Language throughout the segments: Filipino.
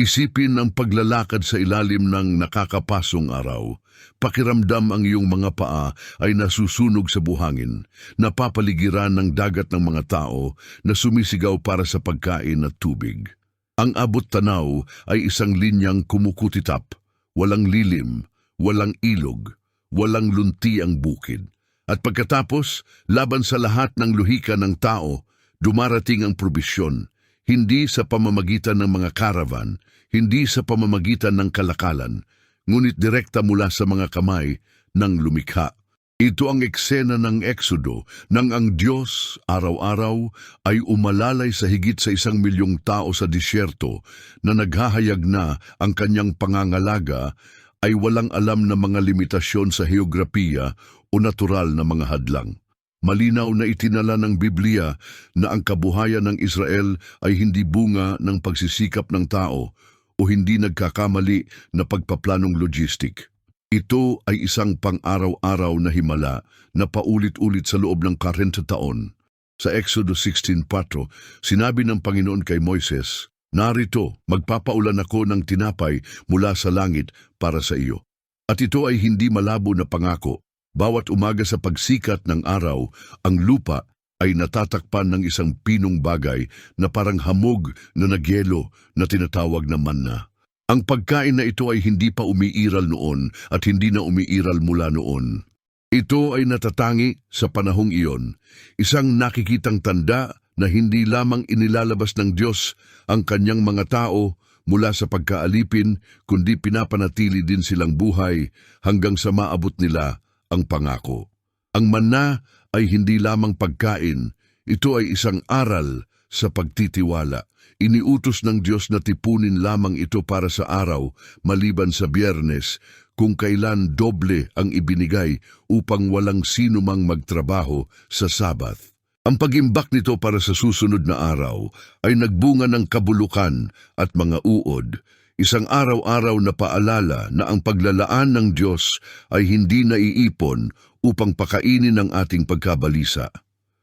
Isipin ang paglalakad sa ilalim ng nakakapasong araw. Pakiramdam ang iyong mga paa ay nasusunog sa buhangin, napapaligiran ng dagat ng mga tao na sumisigaw para sa pagkain at tubig. Ang abot tanaw ay isang linyang kumukutitap, walang lilim, walang ilog, walang lunti ang bukid. At pagkatapos, laban sa lahat ng luhika ng tao, dumarating ang probisyon, hindi sa pamamagitan ng mga caravan, hindi sa pamamagitan ng kalakalan, ngunit direkta mula sa mga kamay ng lumikha. Ito ang eksena ng Eksodo nang ang Diyos araw-araw ay umalalay sa higit sa isang milyong tao sa disyerto na naghahayag na ang kanyang pangangalaga ay walang alam na mga limitasyon sa heograpiya o natural na mga hadlang. Malinaw na itinala ng Biblia na ang kabuhayan ng Israel ay hindi bunga ng pagsisikap ng tao o hindi nagkakamali na pagpaplanong logistic. Ito ay isang pang-araw-araw na himala na paulit-ulit sa loob ng 40 taon. Sa Exodo 16.4, sinabi ng Panginoon kay Moises, Narito, magpapaulan ako ng tinapay mula sa langit para sa iyo. At ito ay hindi malabo na pangako. Bawat umaga sa pagsikat ng araw, ang lupa ay natatakpan ng isang pinong bagay na parang hamog na nagyelo na tinatawag na manna. Ang pagkain na ito ay hindi pa umiiral noon at hindi na umiiral mula noon. Ito ay natatangi sa panahong iyon, isang nakikitang tanda na hindi lamang inilalabas ng Diyos ang kanyang mga tao mula sa pagkaalipin, kundi pinapanatili din silang buhay hanggang sa maabot nila ang pangako. Ang manna ay hindi lamang pagkain, ito ay isang aral sa pagtitiwala. Iniutos ng Diyos na tipunin lamang ito para sa araw maliban sa biyernes kung kailan doble ang ibinigay upang walang sino mang magtrabaho sa Sabath. Ang pagimbak nito para sa susunod na araw ay nagbunga ng kabulukan at mga uod, isang araw-araw na paalala na ang paglalaan ng Diyos ay hindi naiipon upang pakainin ang ating pagkabalisa.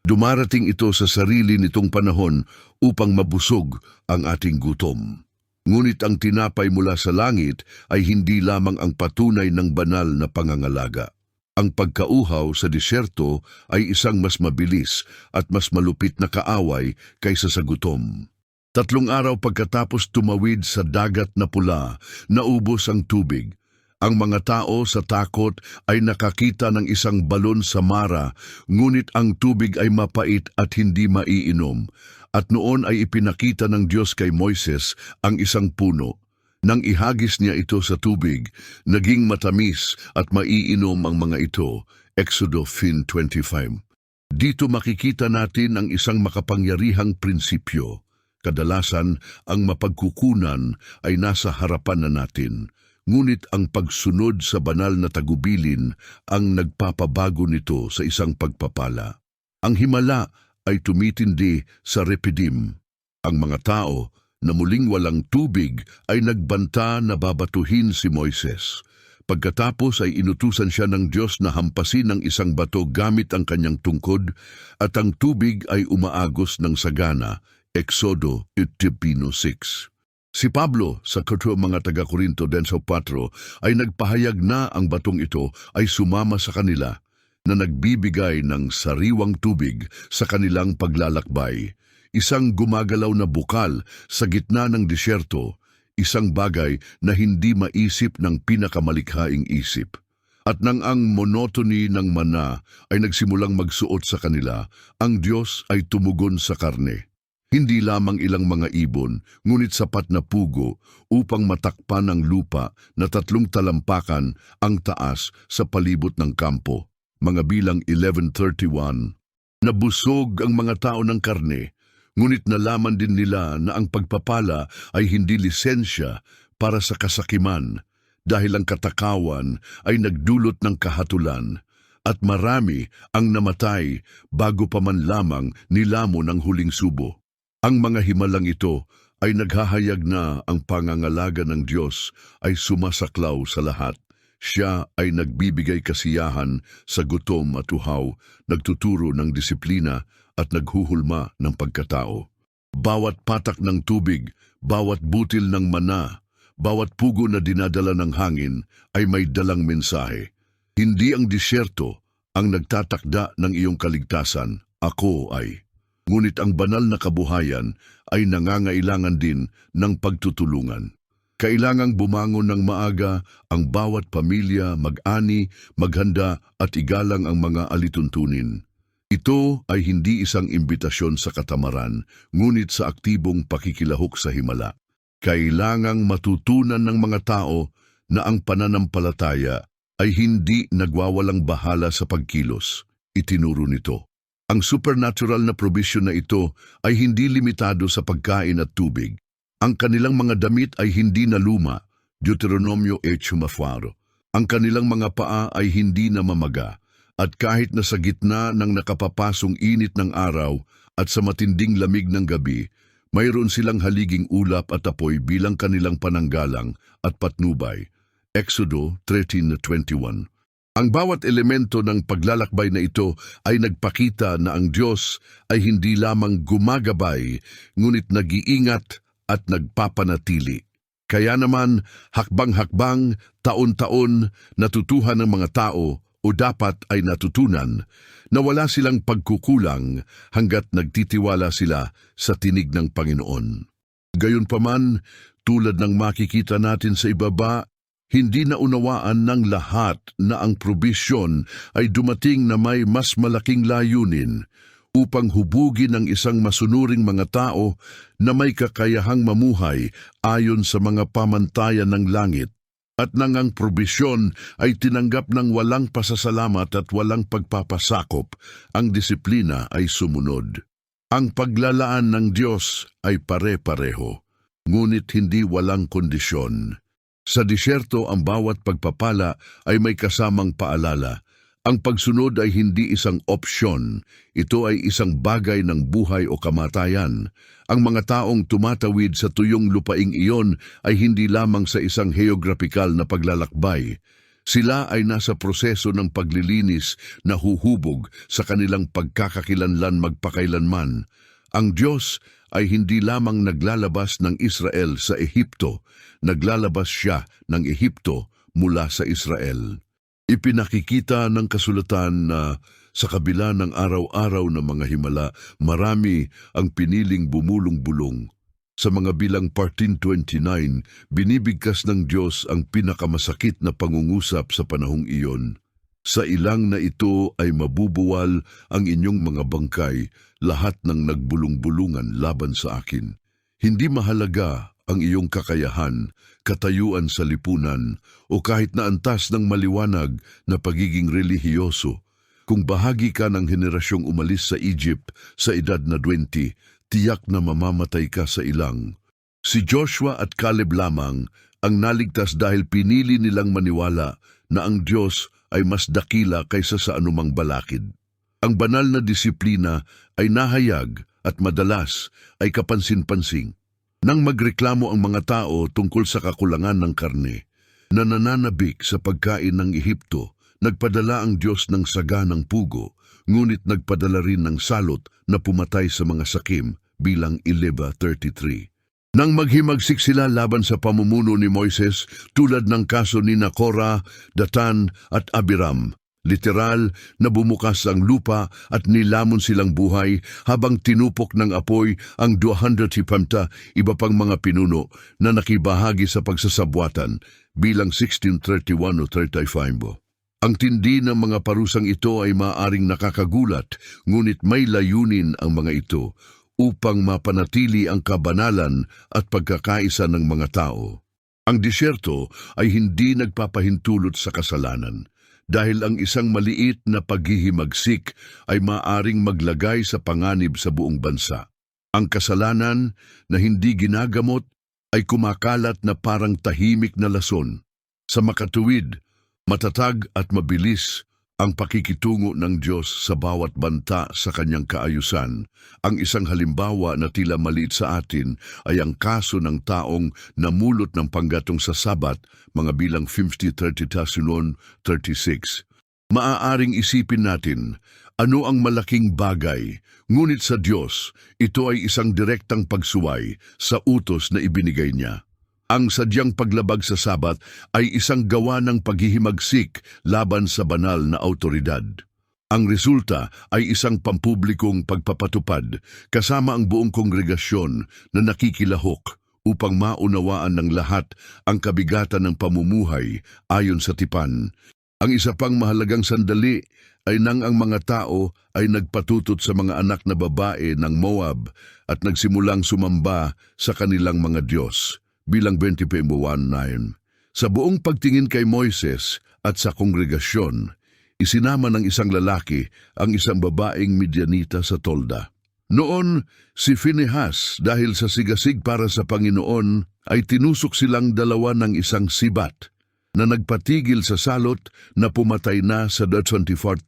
Dumarating ito sa sarili nitong panahon upang mabusog ang ating gutom. Ngunit ang tinapay mula sa langit ay hindi lamang ang patunay ng banal na pangangalaga. Ang pagkauhaw sa disyerto ay isang mas mabilis at mas malupit na kaaway kaysa sa gutom. Tatlong araw pagkatapos tumawid sa dagat na pula, naubos ang tubig. Ang mga tao sa takot ay nakakita ng isang balon sa mara, ngunit ang tubig ay mapait at hindi maiinom. At noon ay ipinakita ng Diyos kay Moises ang isang puno. Nang ihagis niya ito sa tubig, naging matamis at maiinom ang mga ito. Exodo 25. Dito makikita natin ang isang makapangyarihang prinsipyo. Kadalasan, ang mapagkukunan ay nasa harapan na natin. Ngunit ang pagsunod sa banal na tagubilin ang nagpapabago nito sa isang pagpapala. Ang himala ay tumitindi sa repidim. Ang mga tao na muling walang tubig ay nagbanta na babatuhin si Moises. Pagkatapos ay inutusan siya ng Diyos na hampasin ng isang bato gamit ang kanyang tungkod at ang tubig ay umaagos ng sagana. Exodo 6. Si Pablo sa katro mga taga-Korinto Denso 4 ay nagpahayag na ang batong ito ay sumama sa kanila na nagbibigay ng sariwang tubig sa kanilang paglalakbay. Isang gumagalaw na bukal sa gitna ng disyerto, isang bagay na hindi maisip ng pinakamalikhaing isip. At nang ang monotony ng mana ay nagsimulang magsuot sa kanila, ang Diyos ay tumugon sa karne. Hindi lamang ilang mga ibon, ngunit sapat na pugo upang matakpan ang lupa na tatlong talampakan ang taas sa palibot ng kampo. Mga bilang 1131. Nabusog ang mga tao ng karne, ngunit nalaman din nila na ang pagpapala ay hindi lisensya para sa kasakiman dahil ang katakawan ay nagdulot ng kahatulan at marami ang namatay bago pa man lamang nilamon ang huling subo. Ang mga himalang ito ay naghahayag na ang pangangalaga ng Diyos ay sumasaklaw sa lahat. Siya ay nagbibigay kasiyahan sa gutom at uhaw, nagtuturo ng disiplina at naghuhulma ng pagkatao. Bawat patak ng tubig, bawat butil ng mana, bawat pugo na dinadala ng hangin ay may dalang mensahe. Hindi ang disyerto ang nagtatakda ng iyong kaligtasan, ako ay. Ngunit ang banal na kabuhayan ay nangangailangan din ng pagtutulungan. Kailangang bumangon ng maaga ang bawat pamilya, mag-ani, maghanda at igalang ang mga alituntunin. Ito ay hindi isang imbitasyon sa katamaran, ngunit sa aktibong pakikilahok sa himala. Kailangang matutunan ng mga tao na ang pananampalataya ay hindi nagwawalang bahala sa pagkilos. Itinuro nito. Ang supernatural na provision na ito ay hindi limitado sa pagkain at tubig. Ang kanilang mga damit ay hindi na luma, Deuteronomio 8 Humafaro. Ang kanilang mga paa ay hindi na mamaga, at kahit na sa gitna ng nakapapasong init ng araw at sa matinding lamig ng gabi, mayroon silang haliging ulap at apoy bilang kanilang pananggalang at patnubay. Exodo 13.21 Ang bawat elemento ng paglalakbay na ito ay nagpakita na ang Diyos ay hindi lamang gumagabay, ngunit nag-iingat at nagpapanatili. Kaya naman, hakbang-hakbang, taon-taon, natutuhan ng mga tao o dapat ay natutunan na wala silang pagkukulang hanggat nagtitiwala sila sa tinig ng Panginoon. Gayunpaman, tulad ng makikita natin sa ibaba, hindi naunawaan ng lahat na ang probisyon ay dumating na may mas malaking layunin upang hubugin ang isang masunuring mga tao na may kakayahang mamuhay ayon sa mga pamantayan ng langit at nang ang probisyon ay tinanggap ng walang pasasalamat at walang pagpapasakop, ang disiplina ay sumunod. Ang paglalaan ng Diyos ay pare-pareho, ngunit hindi walang kondisyon. Sa disyerto ang bawat pagpapala ay may kasamang paalala. Ang pagsunod ay hindi isang opsyon, ito ay isang bagay ng buhay o kamatayan. Ang mga taong tumatawid sa tuyong lupaing iyon ay hindi lamang sa isang geograpikal na paglalakbay. Sila ay nasa proseso ng paglilinis na huhubog sa kanilang pagkakakilanlan magpakailanman. Ang Diyos ay hindi lamang naglalabas ng Israel sa Ehipto, naglalabas siya ng Ehipto mula sa Israel. Ipinakikita ng kasulatan na sa kabila ng araw-araw na mga himala, marami ang piniling bumulong-bulong. Sa mga bilang 1429, binibigkas ng Diyos ang pinakamasakit na pangungusap sa panahong iyon. Sa ilang na ito ay mabubuwal ang inyong mga bangkay, lahat ng nagbulong-bulungan laban sa akin. Hindi mahalaga ang iyong kakayahan, katayuan sa lipunan, o kahit na antas ng maliwanag na pagiging relihiyoso. Kung bahagi ka ng henerasyong umalis sa Egypt sa edad na 20, tiyak na mamamatay ka sa ilang. Si Joshua at Caleb lamang ang naligtas dahil pinili nilang maniwala na ang Diyos ay mas dakila kaysa sa anumang balakid. Ang banal na disiplina ay nahayag at madalas ay kapansin-pansing. Nang magreklamo ang mga tao tungkol sa kakulangan ng karne, na nananabik sa pagkain ng Ehipto, nagpadala ang Diyos ng saga ng pugo, ngunit nagpadala rin ng salot na pumatay sa mga sakim bilang Ileba 33. Nang maghimagsik sila laban sa pamumuno ni Moises tulad ng kaso ni Nakora, Datan at Abiram, literal na bumukas ang lupa at nilamon silang buhay habang tinupok ng apoy ang 250 iba pang mga pinuno na nakibahagi sa pagsasabwatan bilang 1631 o 35. Ang tindi ng mga parusang ito ay maaring nakakagulat, ngunit may layunin ang mga ito upang mapanatili ang kabanalan at pagkakaisa ng mga tao. Ang disyerto ay hindi nagpapahintulot sa kasalanan dahil ang isang maliit na paghihimagsik ay maaring maglagay sa panganib sa buong bansa. Ang kasalanan na hindi ginagamot ay kumakalat na parang tahimik na lason. Sa makatuwid, matatag at mabilis ang pakikitungo ng Diyos sa bawat banta sa kanyang kaayusan. Ang isang halimbawa na tila maliit sa atin ay ang kaso ng taong namulot ng panggatong sa Sabat, mga bilang 50-30 Tasunon 36. Maaaring isipin natin, ano ang malaking bagay, ngunit sa Diyos, ito ay isang direktang pagsuway sa utos na ibinigay niya. Ang sadyang paglabag sa sabat ay isang gawa ng paghihimagsik laban sa banal na autoridad. Ang resulta ay isang pampublikong pagpapatupad kasama ang buong kongregasyon na nakikilahok upang maunawaan ng lahat ang kabigatan ng pamumuhay ayon sa tipan. Ang isa pang mahalagang sandali ay nang ang mga tao ay nagpatutot sa mga anak na babae ng Moab at nagsimulang sumamba sa kanilang mga Diyos bilang 20.1.9. Sa buong pagtingin kay Moises at sa kongregasyon, isinama ng isang lalaki ang isang babaeng Midianita sa tolda. Noon, si Phinehas dahil sa sigasig para sa Panginoon ay tinusok silang dalawa ng isang sibat na nagpatigil sa salot na pumatay na sa 24,000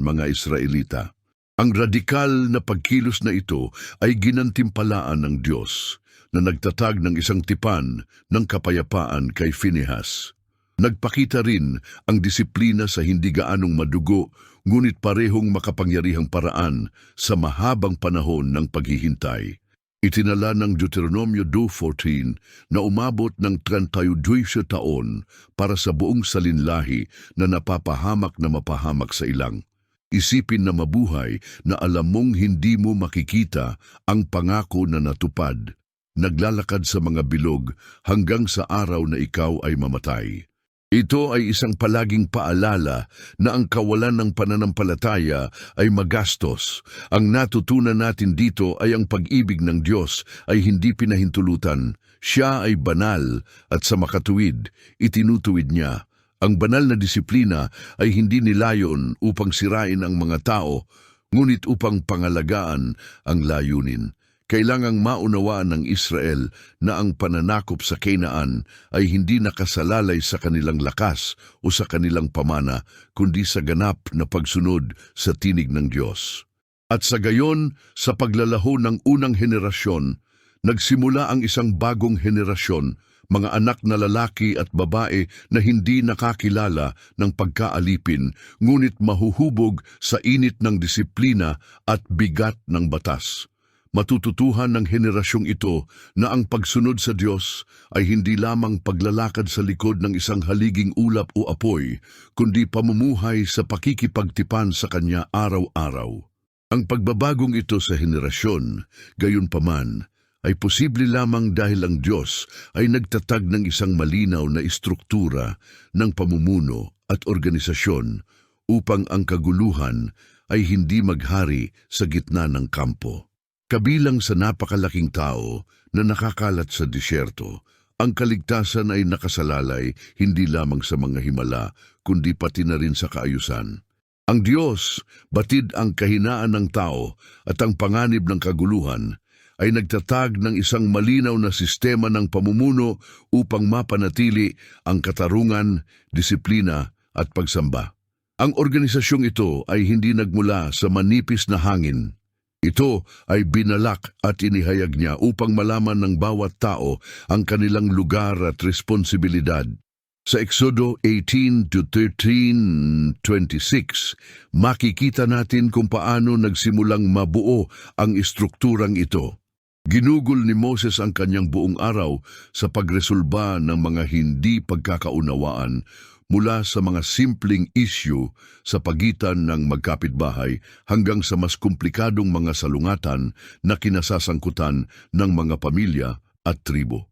mga Israelita. Ang radikal na pagkilos na ito ay ginantimpalaan ng Diyos na nagtatag ng isang tipan ng kapayapaan kay Phinehas. Nagpakita rin ang disiplina sa hindi gaanong madugo ngunit parehong makapangyarihang paraan sa mahabang panahon ng paghihintay. Itinala ng Deuteronomio 2.14 na umabot ng 32 taon para sa buong salinlahi na napapahamak na mapahamak sa ilang. Isipin na mabuhay na alam mong hindi mo makikita ang pangako na natupad. Naglalakad sa mga bilog hanggang sa araw na ikaw ay mamatay. Ito ay isang palaging paalala na ang kawalan ng pananampalataya ay magastos. Ang natutunan natin dito ay ang pag-ibig ng Diyos ay hindi pinahintulutan. Siya ay banal at sa makatuwid, itinutuwid niya. Ang banal na disiplina ay hindi nilayon upang sirain ang mga tao, ngunit upang pangalagaan ang layunin. Kailangang maunawaan ng Israel na ang pananakop sa Canaan ay hindi nakasalalay sa kanilang lakas o sa kanilang pamana, kundi sa ganap na pagsunod sa tinig ng Diyos. At sa gayon, sa paglalaho ng unang henerasyon, nagsimula ang isang bagong henerasyon, mga anak na lalaki at babae na hindi nakakilala ng pagkaalipin, ngunit mahuhubog sa init ng disiplina at bigat ng batas matututuhan ng henerasyong ito na ang pagsunod sa Diyos ay hindi lamang paglalakad sa likod ng isang haliging ulap o apoy, kundi pamumuhay sa pakikipagtipan sa Kanya araw-araw. Ang pagbabagong ito sa henerasyon, gayon paman, ay posible lamang dahil ang Diyos ay nagtatag ng isang malinaw na istruktura ng pamumuno at organisasyon upang ang kaguluhan ay hindi maghari sa gitna ng kampo. Kabilang sa napakalaking tao na nakakalat sa disyerto, ang kaligtasan ay nakasalalay hindi lamang sa mga himala, kundi pati na rin sa kaayusan. Ang Diyos, batid ang kahinaan ng tao at ang panganib ng kaguluhan, ay nagtatag ng isang malinaw na sistema ng pamumuno upang mapanatili ang katarungan, disiplina at pagsamba. Ang organisasyong ito ay hindi nagmula sa manipis na hangin, ito ay binalak at inihayag niya upang malaman ng bawat tao ang kanilang lugar at responsibilidad. Sa Exodo 18 to 13:26, makikita natin kung paano nagsimulang mabuo ang istrukturang ito. Ginugol ni Moses ang kanyang buong araw sa pagresolba ng mga hindi pagkakaunawaan mula sa mga simpleng issue sa pagitan ng magkapitbahay hanggang sa mas komplikadong mga salungatan na kinasasangkutan ng mga pamilya at tribo.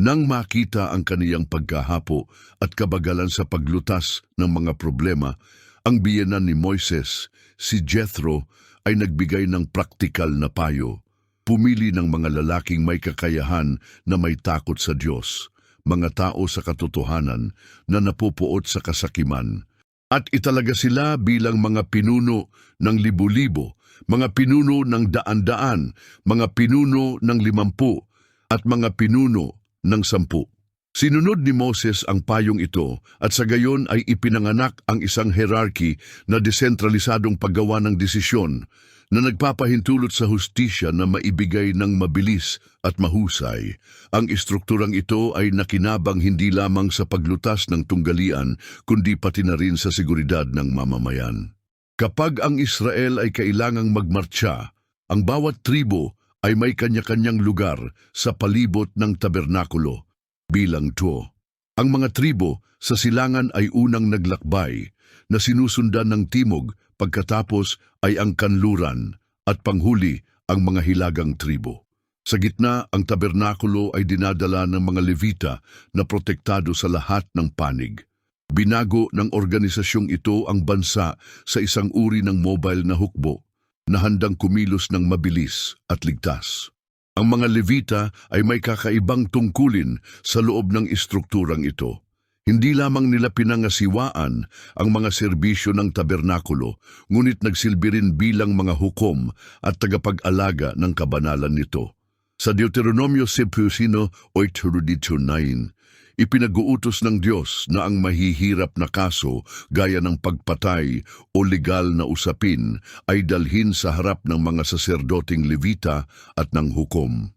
Nang makita ang kaniyang pagkahapo at kabagalan sa paglutas ng mga problema, ang biyenan ni Moises, si Jethro, ay nagbigay ng praktikal na payo. Pumili ng mga lalaking may kakayahan na may takot sa Diyos mga tao sa katotohanan na napupuot sa kasakiman at italaga sila bilang mga pinuno ng libo-libo, mga pinuno ng daan-daan, mga pinuno ng limampu, at mga pinuno ng sampu. Sinunod ni Moses ang payong ito at sa gayon ay ipinanganak ang isang hierarchy na desentralisadong paggawa ng desisyon. Na nagpapahintulot sa hustisya na maibigay ng mabilis at mahusay. Ang istrukturang ito ay nakinabang hindi lamang sa paglutas ng tunggalian, kundi pati na rin sa seguridad ng mamamayan. Kapag ang Israel ay kailangang magmartsya, ang bawat tribo ay may kanya-kanyang lugar sa palibot ng tabernakulo bilang tuo. Ang mga tribo sa silangan ay unang naglakbay na sinusundan ng timog pagkatapos ay ang kanluran at panghuli ang mga hilagang tribo. Sa gitna, ang tabernakulo ay dinadala ng mga levita na protektado sa lahat ng panig. Binago ng organisasyong ito ang bansa sa isang uri ng mobile na hukbo na handang kumilos ng mabilis at ligtas. Ang mga levita ay may kakaibang tungkulin sa loob ng istrukturang ito. Hindi lamang nila pinangasiwaan ang mga serbisyo ng tabernakulo, ngunit nagsilbi rin bilang mga hukom at tagapag-alaga ng kabanalan nito. Sa Deuteronomio 10 o 9, ipinag-uutos ng Diyos na ang mahihirap na kaso gaya ng pagpatay o legal na usapin ay dalhin sa harap ng mga saserdoting levita at ng hukom.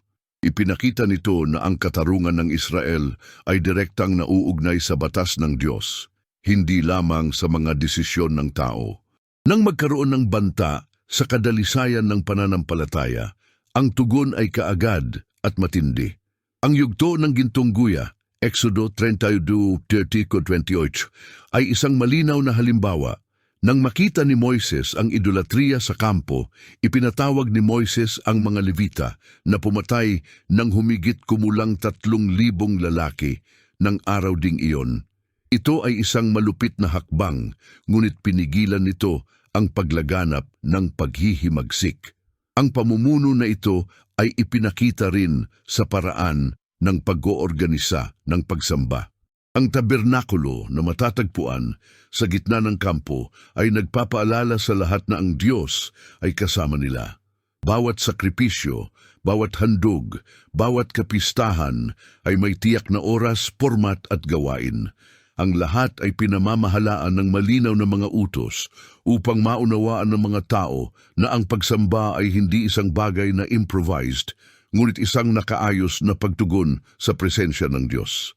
Ipinakita nito na ang katarungan ng Israel ay direktang nauugnay sa batas ng Diyos, hindi lamang sa mga desisyon ng tao. Nang magkaroon ng banta sa kadalisayan ng pananampalataya, ang tugon ay kaagad at matindi. Ang yugto ng gintong guya, Exodo 32.30-28, ay isang malinaw na halimbawa nang makita ni Moises ang idolatriya sa kampo, ipinatawag ni Moises ang mga Levita na pumatay ng humigit kumulang tatlong libong lalaki ng araw ding iyon. Ito ay isang malupit na hakbang, ngunit pinigilan nito ang paglaganap ng paghihimagsik. Ang pamumuno na ito ay ipinakita rin sa paraan ng pag-oorganisa ng pagsamba. Ang tabernakulo na matatagpuan sa gitna ng kampo ay nagpapaalala sa lahat na ang Diyos ay kasama nila. Bawat sakripisyo, bawat handog, bawat kapistahan ay may tiyak na oras, format at gawain. Ang lahat ay pinamamahalaan ng malinaw na mga utos upang maunawaan ng mga tao na ang pagsamba ay hindi isang bagay na improvised, ngunit isang nakaayos na pagtugon sa presensya ng Diyos.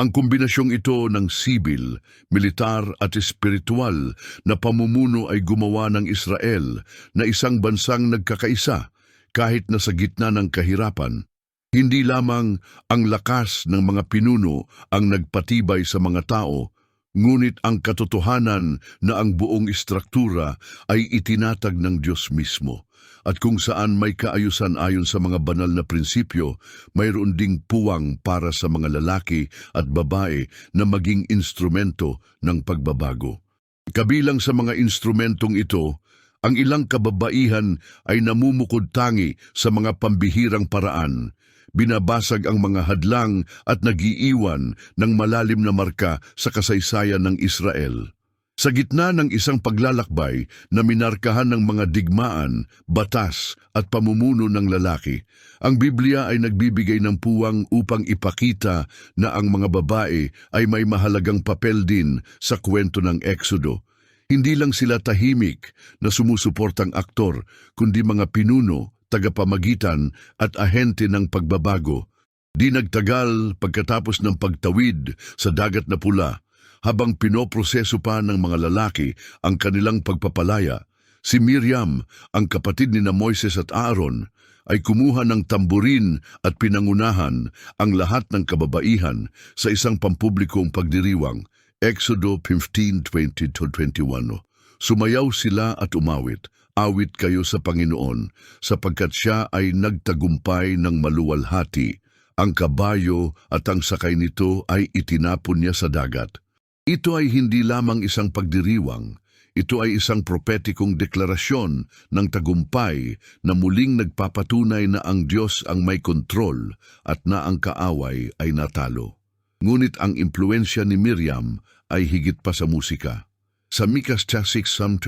Ang kombinasyong ito ng sibil, militar at espiritual na pamumuno ay gumawa ng Israel na isang bansang nagkakaisa kahit na sa gitna ng kahirapan. Hindi lamang ang lakas ng mga pinuno ang nagpatibay sa mga tao, ngunit ang katotohanan na ang buong istruktura ay itinatag ng Diyos mismo at kung saan may kaayusan ayon sa mga banal na prinsipyo, mayroon ding puwang para sa mga lalaki at babae na maging instrumento ng pagbabago. Kabilang sa mga instrumentong ito, ang ilang kababaihan ay namumukod tangi sa mga pambihirang paraan, binabasag ang mga hadlang at nagiiwan ng malalim na marka sa kasaysayan ng Israel. Sa gitna ng isang paglalakbay na minarkahan ng mga digmaan, batas at pamumuno ng lalaki, ang Biblia ay nagbibigay ng puwang upang ipakita na ang mga babae ay may mahalagang papel din sa kwento ng Eksodo. Hindi lang sila tahimik na sumusuportang aktor, kundi mga pinuno, tagapamagitan at ahente ng pagbabago. Di nagtagal pagkatapos ng pagtawid sa dagat na pula, habang pinoproseso pa ng mga lalaki ang kanilang pagpapalaya, si Miriam, ang kapatid ni na Moises at Aaron, ay kumuha ng tamburin at pinangunahan ang lahat ng kababaihan sa isang pampublikong pagdiriwang, Exodo 15:20-21. Sumayaw sila at umawit, awit kayo sa Panginoon, sapagkat siya ay nagtagumpay ng maluwalhati. Ang kabayo at ang sakay nito ay itinapon niya sa dagat. Ito ay hindi lamang isang pagdiriwang, ito ay isang propetikong deklarasyon ng tagumpay na muling nagpapatunay na ang Diyos ang may kontrol at na ang kaaway ay natalo. Ngunit ang impluensya ni Miriam ay higit pa sa musika. Sa Mikas 6.4,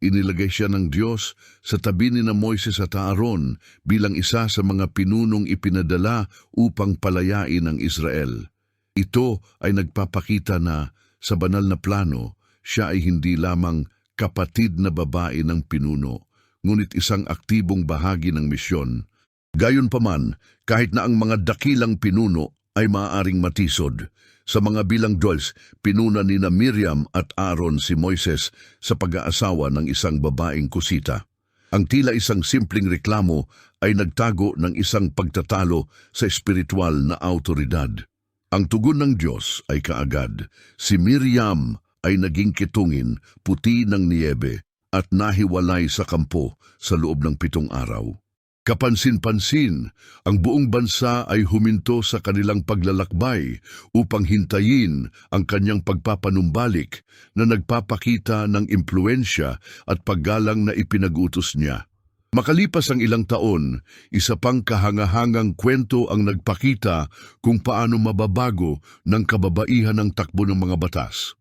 inilagay siya ng Diyos sa tabi ni na Moises at Aaron bilang isa sa mga pinunong ipinadala upang palayain ang Israel. Ito ay nagpapakita na sa banal na plano, siya ay hindi lamang kapatid na babae ng pinuno, ngunit isang aktibong bahagi ng misyon. Gayunpaman, kahit na ang mga dakilang pinuno ay maaaring matisod, sa mga bilang Diyos, pinuna ni na Miriam at Aaron si Moises sa pag-aasawa ng isang babaeng kusita. Ang tila isang simpleng reklamo ay nagtago ng isang pagtatalo sa espiritual na autoridad. Ang tugon ng Diyos ay kaagad. Si Miriam ay naging kitungin, puti ng niebe, at nahiwalay sa kampo sa loob ng pitong araw. Kapansin-pansin, ang buong bansa ay huminto sa kanilang paglalakbay upang hintayin ang kanyang pagpapanumbalik na nagpapakita ng impluensya at paggalang na ipinag-utos niya. Makalipas ang ilang taon, isa pang kahangahangang kwento ang nagpakita kung paano mababago ng kababaihan ng takbo ng mga batas.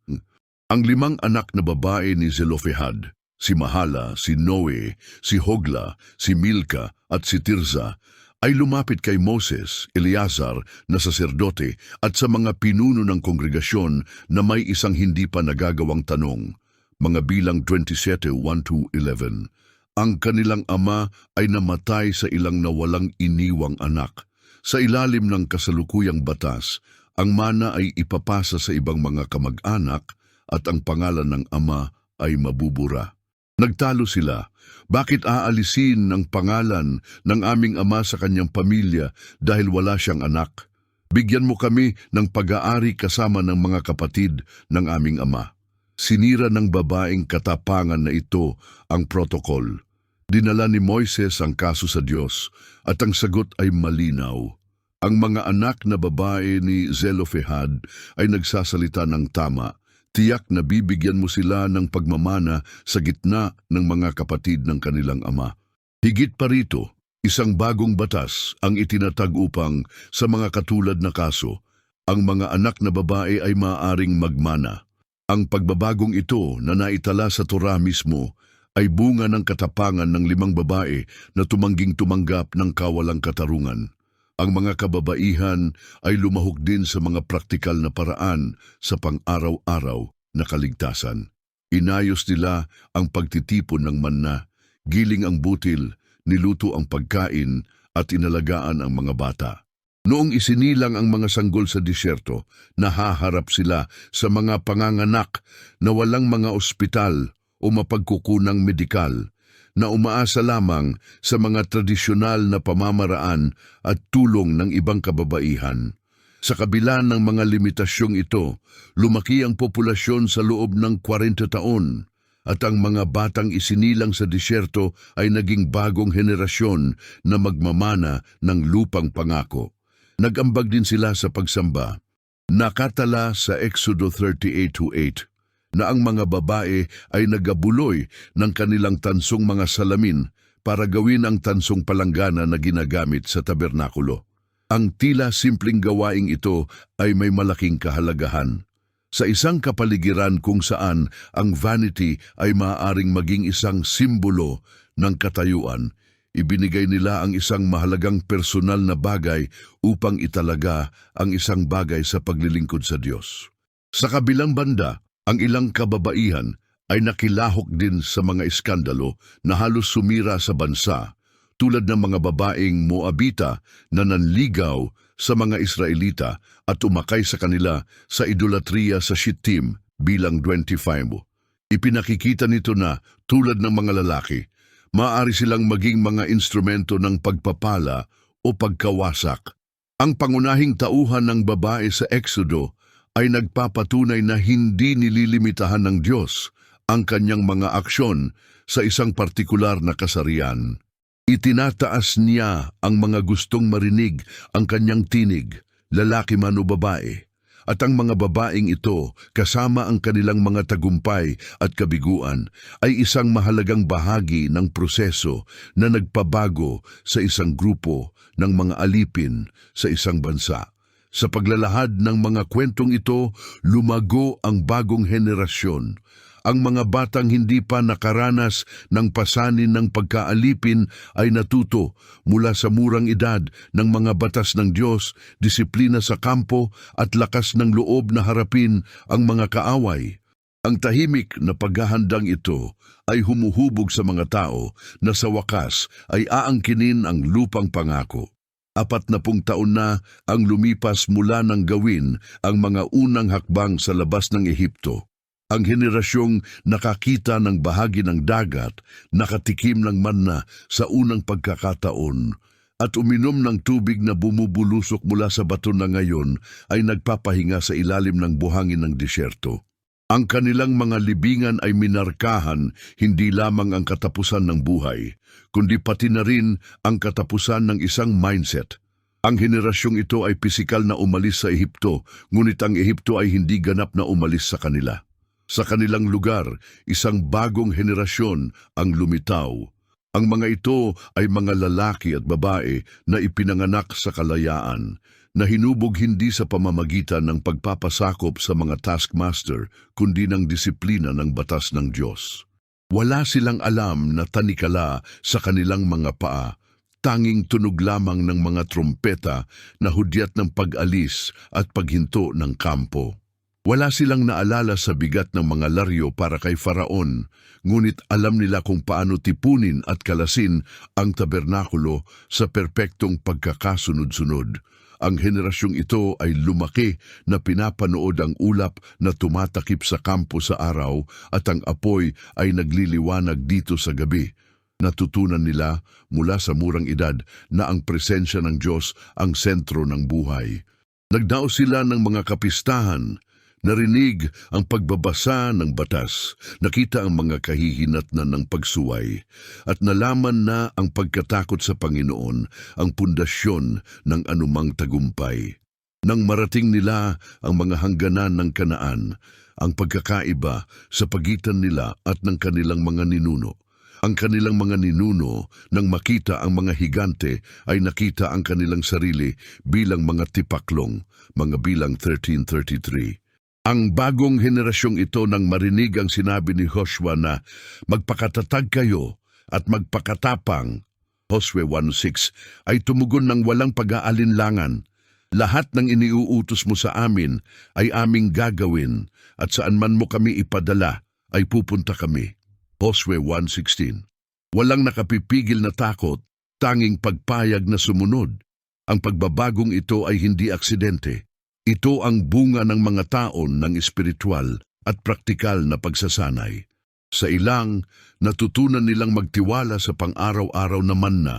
Ang limang anak na babae ni Zelophehad, si Mahala, si Noe, si Hogla, si Milka at si Tirza, ay lumapit kay Moses, Eleazar na saserdote at sa mga pinuno ng kongregasyon na may isang hindi pa nagagawang tanong, mga bilang 27:1-11. Ang kanilang ama ay namatay sa ilang nawalang iniwang anak. Sa ilalim ng kasalukuyang batas, ang mana ay ipapasa sa ibang mga kamag-anak at ang pangalan ng ama ay mabubura. Nagtalo sila. Bakit aalisin ng pangalan ng aming ama sa kanyang pamilya dahil wala siyang anak? Bigyan mo kami ng pag-aari kasama ng mga kapatid ng aming ama. Sinira ng babaeng katapangan na ito ang protokol. Dinala ni Moises ang kaso sa Diyos at ang sagot ay malinaw. Ang mga anak na babae ni Zelophehad ay nagsasalita ng tama. Tiyak na bibigyan mo sila ng pagmamana sa gitna ng mga kapatid ng kanilang ama. Higit pa rito, isang bagong batas ang itinatag upang sa mga katulad na kaso, ang mga anak na babae ay maaaring magmana. Ang pagbabagong ito na naitala sa Torah mismo ay bunga ng katapangan ng limang babae na tumangging tumanggap ng kawalang katarungan. Ang mga kababaihan ay lumahok din sa mga praktikal na paraan sa pang-araw-araw na kaligtasan. Inayos nila ang pagtitipon ng manna, giling ang butil, niluto ang pagkain at inalagaan ang mga bata. Noong isinilang ang mga sanggol sa disyerto, nahaharap sila sa mga panganganak na walang mga ospital o mapagkukunang medikal na umaasa lamang sa mga tradisyonal na pamamaraan at tulong ng ibang kababaihan. Sa kabila ng mga limitasyong ito, lumaki ang populasyon sa loob ng 40 taon at ang mga batang isinilang sa disyerto ay naging bagong henerasyon na magmamana ng lupang pangako. Nagambag din sila sa pagsamba. Nakatala sa Exodo 38.8 na ang mga babae ay nagabuloy ng kanilang tansong mga salamin para gawin ang tansong palanggana na ginagamit sa tabernakulo. Ang tila simpleng gawaing ito ay may malaking kahalagahan. Sa isang kapaligiran kung saan ang vanity ay maaaring maging isang simbolo ng katayuan, ibinigay nila ang isang mahalagang personal na bagay upang italaga ang isang bagay sa paglilingkod sa Diyos. Sa kabilang banda, ang ilang kababaihan ay nakilahok din sa mga iskandalo na halos sumira sa bansa, tulad ng mga babaeng Moabita na nanligaw sa mga Israelita at umakay sa kanila sa idolatriya sa Shittim bilang 25. Ipinakikita nito na, tulad ng mga lalaki, maaari silang maging mga instrumento ng pagpapala o pagkawasak. Ang pangunahing tauhan ng babae sa Exodo ay nagpapatunay na hindi nililimitahan ng Diyos ang kanyang mga aksyon sa isang partikular na kasarian. Itinataas niya ang mga gustong marinig ang kanyang tinig, lalaki man o babae, at ang mga babaeng ito, kasama ang kanilang mga tagumpay at kabiguan, ay isang mahalagang bahagi ng proseso na nagpabago sa isang grupo ng mga alipin sa isang bansa. Sa paglalahad ng mga kwentong ito, lumago ang bagong henerasyon. Ang mga batang hindi pa nakaranas ng pasanin ng pagkaalipin ay natuto mula sa murang edad ng mga batas ng Diyos, disiplina sa kampo at lakas ng loob na harapin ang mga kaaway. Ang tahimik na paghahandang ito ay humuhubog sa mga tao na sa wakas ay aangkinin ang lupang pangako. Apat na pung taon na ang lumipas mula ng gawin ang mga unang hakbang sa labas ng Ehipto. Ang henerasyong nakakita ng bahagi ng dagat, nakatikim ng manna sa unang pagkakataon, at uminom ng tubig na bumubulusok mula sa bato na ngayon ay nagpapahinga sa ilalim ng buhangin ng disyerto. Ang kanilang mga libingan ay minarkahan hindi lamang ang katapusan ng buhay, kundi pati na rin ang katapusan ng isang mindset. Ang henerasyong ito ay pisikal na umalis sa Ehipto, ngunit ang Ehipto ay hindi ganap na umalis sa kanila. Sa kanilang lugar, isang bagong henerasyon ang lumitaw. Ang mga ito ay mga lalaki at babae na ipinanganak sa kalayaan, na hinubog hindi sa pamamagitan ng pagpapasakop sa mga taskmaster, kundi ng disiplina ng batas ng Diyos. Wala silang alam na tanikala sa kanilang mga paa, tanging tunog lamang ng mga trompeta na hudyat ng pag-alis at paghinto ng kampo. Wala silang naalala sa bigat ng mga laryo para kay Faraon, ngunit alam nila kung paano tipunin at kalasin ang tabernakulo sa perpektong pagkakasunod-sunod. Ang henerasyong ito ay lumaki na pinapanood ang ulap na tumatakip sa kampo sa araw at ang apoy ay nagliliwanag dito sa gabi. Natutunan nila mula sa murang edad na ang presensya ng Diyos ang sentro ng buhay. Nagdao sila ng mga kapistahan, Narinig ang pagbabasa ng batas, nakita ang mga kahihinatnan ng pagsuway, at nalaman na ang pagkatakot sa Panginoon ang pundasyon ng anumang tagumpay. Nang marating nila ang mga hangganan ng kanaan, ang pagkakaiba sa pagitan nila at ng kanilang mga ninuno. Ang kanilang mga ninuno, nang makita ang mga higante, ay nakita ang kanilang sarili bilang mga tipaklong, mga bilang 1333. Ang bagong henerasyong ito nang marinig ang sinabi ni Joshua na magpakatatag kayo at magpakatapang, Josue 1.6, ay tumugon ng walang pag-aalinlangan. Lahat ng iniuutos mo sa amin ay aming gagawin at saan man mo kami ipadala ay pupunta kami. Josue 1.16 Walang nakapipigil na takot, tanging pagpayag na sumunod. Ang pagbabagong ito ay hindi aksidente. Ito ang bunga ng mga taon ng espiritual at praktikal na pagsasanay. Sa ilang, natutunan nilang magtiwala sa pang-araw-araw na manna,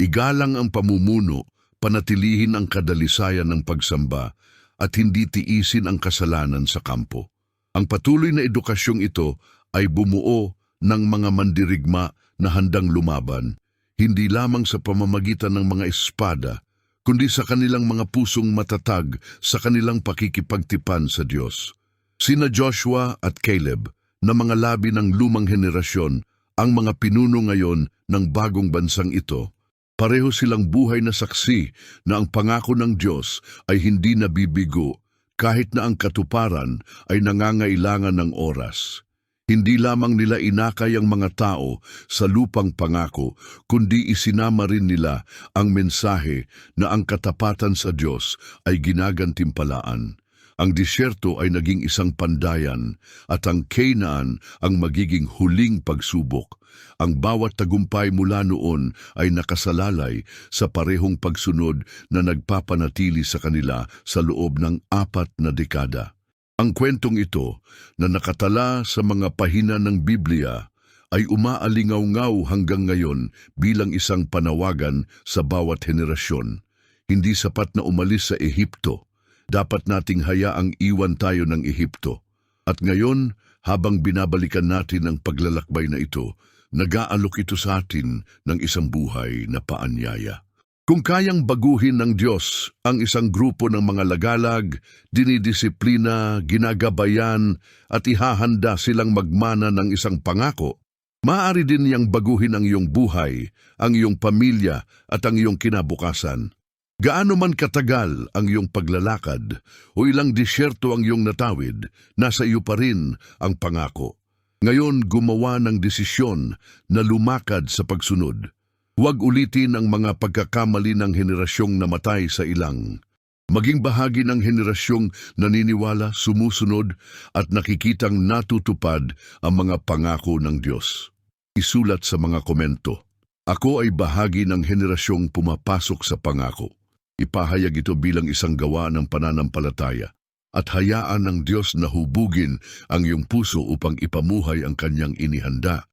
igalang ang pamumuno, panatilihin ang kadalisayan ng pagsamba, at hindi tiisin ang kasalanan sa kampo. Ang patuloy na edukasyong ito ay bumuo ng mga mandirigma na handang lumaban, hindi lamang sa pamamagitan ng mga espada, kundi sa kanilang mga pusong matatag sa kanilang pakikipagtipan sa Diyos. Sina Joshua at Caleb na mga labi ng lumang henerasyon ang mga pinuno ngayon ng bagong bansang ito. Pareho silang buhay na saksi na ang pangako ng Diyos ay hindi nabibigo kahit na ang katuparan ay nangangailangan ng oras. Hindi lamang nila inakay ang mga tao sa lupang pangako, kundi isinama rin nila ang mensahe na ang katapatan sa Diyos ay ginagantimpalaan. Ang disyerto ay naging isang pandayan at ang Canaan ang magiging huling pagsubok. Ang bawat tagumpay mula noon ay nakasalalay sa parehong pagsunod na nagpapanatili sa kanila sa loob ng apat na dekada. Ang kwentong ito na nakatala sa mga pahina ng Biblia ay umaalingaw-ngaw hanggang ngayon bilang isang panawagan sa bawat henerasyon. Hindi sapat na umalis sa Ehipto. Dapat nating hayaang iwan tayo ng Ehipto. At ngayon, habang binabalikan natin ang paglalakbay na ito, nag-aalok ito sa atin ng isang buhay na paanyaya. Kung kayang baguhin ng Diyos ang isang grupo ng mga lagalag, dinidisiplina, ginagabayan at ihahanda silang magmana ng isang pangako, maaari din niyang baguhin ang iyong buhay, ang iyong pamilya at ang iyong kinabukasan. Gaano man katagal ang iyong paglalakad o ilang disyerto ang iyong natawid, nasa iyo pa rin ang pangako. Ngayon gumawa ng desisyon na lumakad sa pagsunod. Huwag ulitin ang mga pagkakamali ng henerasyong namatay sa ilang. Maging bahagi ng henerasyong naniniwala, sumusunod at nakikitang natutupad ang mga pangako ng Diyos. Isulat sa mga komento. Ako ay bahagi ng henerasyong pumapasok sa pangako. Ipahayag ito bilang isang gawa ng pananampalataya at hayaan ng Diyos na hubugin ang iyong puso upang ipamuhay ang kanyang inihanda